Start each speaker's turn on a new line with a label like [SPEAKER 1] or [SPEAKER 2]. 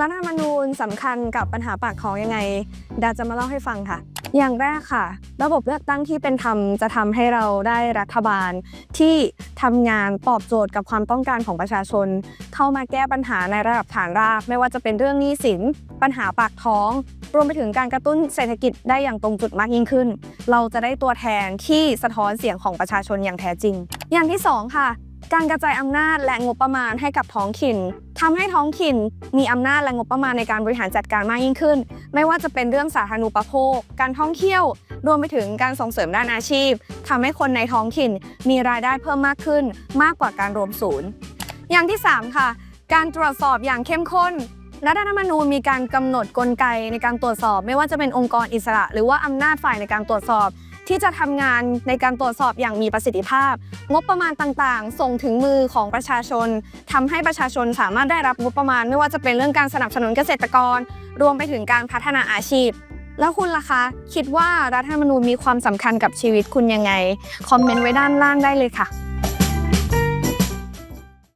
[SPEAKER 1] รัฐธรรมนูญสำคัญกับปัญหาปากท้องยังไง ดาจะมาเล่าให้ฟังค่ะ อย่างแรกค่ะ ระบบเลือกตั้งที่เป็นธรรมจะทำให้เราได้รัฐบาล ที่ทำงานตอบโจทย์กับความต้องการของประชาชน เข้ามาแก้ปัญหาในระดับฐานราก ไม่ว่าจะเป็นเรื่องหนี้สิน ปัญหาปากท้อง รวมไปถึงการกระตุ้นเศรษฐกิจได้อย่างตรงจุดมากยิ่งขึ้น เราจะได้ตัวแทนที่สะท้อนเสียงของประชาชนอย่างแท้จริง อย่างที่สองค่ะ การกระจายอำนาจและงบประมาณให้กับท้องถิ่นทำให้ท้องถิ่นมีอำนาจและงบประมาณในการบริหารจัดการมากยิ่งขึ้น ไม่ว่าจะเป็นเรื่องสาธารณูปโภค การท่องเที่ยว รวมไปถึงการส่งเสริมด้านอาชีพทำให้คนในท้องถิ่นมีรายได้เพิ่มมากขึ้น มากกว่าการรวมศูนย์ อย่างที่ 3 ค่ะ การตรวจสอบอย่างเข้มข้นรัฐธรรมนูญมีการกำหนดกลไกในการตรวจสอบ ไม่ว่าจะเป็นองค์กรอิสระ หรือว่าอำนาจฝ่ายในการตรวจสอบ ที่จะทำงานในการตรวจสอบอย่างมีประสิทธิภาพ งบประมาณต่างๆ ส่งถึงมือของประชาชนทำให้ประชาชนสามารถได้รับงบประมาณ ไม่ว่าจะเป็นเรื่องการสนับสนุนเกษตรกร รวมไปถึงการพัฒนาอาชีพ แล้วคุณล่ะคะ คิดว่ารัฐธรรมนูญมีความสำคัญกับชีวิตคุณยังไง คอมเมนต์ไว้ด้านล่างได้เลยค่ะ